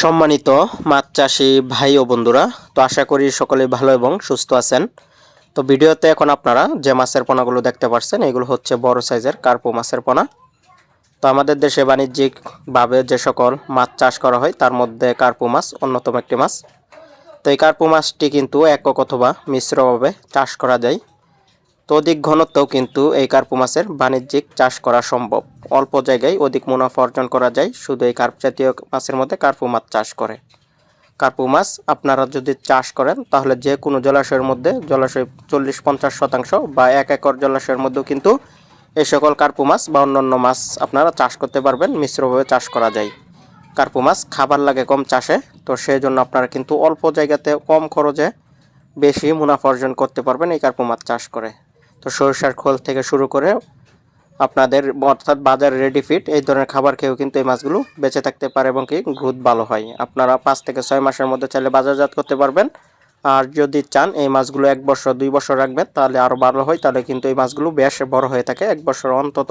সম্মানিত মাছ চাষি ভাই ও বন্ধুরা, তো আশা করি সকলে ভালো এবং সুস্থ আছেন। তো ভিডিওতে এখন আপনারা যে মাছের পোনাগুলো দেখতে পাচ্ছেন এগুলো হচ্ছে বড় সাইজের কার্পো মাছের পোনা। তো আমাদের দেশে বাণিজ্যিকভাবে যে সকল মাছ চাষ করা হয়, তার মধ্যে কার্পো মাছ অন্যতম একটি মাছ। তো এই কার্পো মাছটি কিন্তু একক অথবা মিশ্রভাবে চাষ করা যায়। তো অধিক ঘনত্বেও কিন্তু এই কার্পু মাছের বাণিজ্যিক চাষ করা সম্ভব। অল্প জায়গায় অধিক মুনাফা অর্জন করা যায়, শুধু এই কার্প জাতীয় মাছের মধ্যে কার্পু মাছ চাষ করে। কার্পু মাছ আপনারা যদি চাষ করেন, তাহলে যে কোনো জলাশয়ের মধ্যে, জলাশয় চল্লিশ পঞ্চাশ শতাংশ বা এক একর জলাশয়ের মধ্যেও কিন্তু এই সকল কার্পু মাছ বা অন্যান্য মাছ আপনারা চাষ করতে পারবেন, মিশ্রভাবে চাষ করা যায়। কার্পু মাছ খাবার লাগে কম চাষে, তো সেই জন্য আপনারা কিন্তু অল্প জায়গাতে কম খরচে বেশি মুনাফা অর্জন করতে পারবেন এই কার্পু মাছ চাষ করে। তো সরিষার খোল থেকে শুরু করে আপনাদের অর্থাৎ বাজার রেডি ফিট এই ধরনের খাবার খেয়েও কিন্তু এই মাছগুলো বেঁচে থাকতে পারে এবং কি গ্রোথ ভালো হয়। আপনারা পাঁচ থেকে ছয় মাসের মধ্যে চাইলে বাজারজাত করতে পারবেন। আর যদি চান এই মাছগুলো এক বছর, দুই বছর রাখবেন, তাহলে আরও ভালো হয়। তাহলে কিন্তু এই মাছগুলো বেশ বড় হয়ে থাকে, এক বছর অন্তত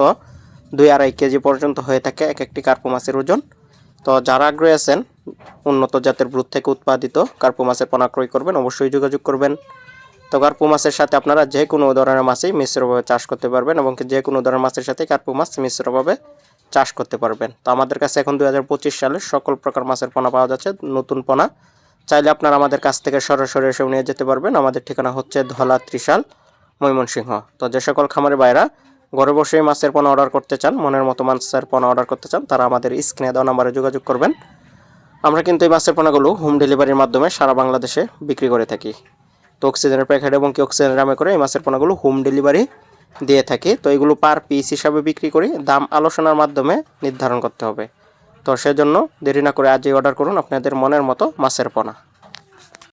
দুই আড়াই কেজি পর্যন্ত হয়ে থাকে এক একটি কার্পু মাছের ওজন। তো যারা আগ্রহী আছেন, উন্নত জাতের ব্রুদ থেকে উৎপাদিত কার্পু মাছের পোনা ক্রয় করবেন, অবশ্যই যোগাযোগ করবেন। তো কার্পু মাছের সাথে আপনারা যে কোনো ধরনের মাছই মিশ্রভাবে চাষ করতে পারবেন এবং যে কোনো ধরনের মাছের সাথে কার্পু মাছ মিশ্রভাবে চাষ করতে পারবেন। তো আমাদের কাছে এখন দু হাজার পঁচিশ সালে সকল প্রকার মাছের পোনা পাওয়া যাচ্ছে, নতুন পোনা। চাইলে আপনারা আমাদের কাছ থেকে সরাসরি এসেও নিয়ে যেতে পারবেন। আমাদের ঠিকানা হচ্ছে ধলা ত্রিশাল, ময়মনসিংহ। তো যে সকল খামারের বাইরা ঘরে বসে মাছের পোনা অর্ডার করতে চান, মনের মতো মাছের পোনা অর্ডার করতে চান, তারা আমাদের স্ক্রিনে দেওয়া নাম্বারে যোগাযোগ করবেন। আমরা কিন্তু এই মাছের পোনাগুলো হোম ডেলিভারির মাধ্যমে সারা বাংলাদেশে বিক্রি করে থাকি। তো অক্সিজেনের প্যাকেট এবং কি অক্সিজেনের নামে করে এই মাছের পোনাগুলো হোম ডেলিভারি দিয়ে থাকে। তো এগুলো পার পিস হিসাবে বিক্রি করি। দাম আলোচনার মাধ্যমে নির্ধারণ করতে হবে। তো সেজন্য দেরি না করে আজই অর্ডার করুন আপনাদের মনের মতো মাছের পোনা।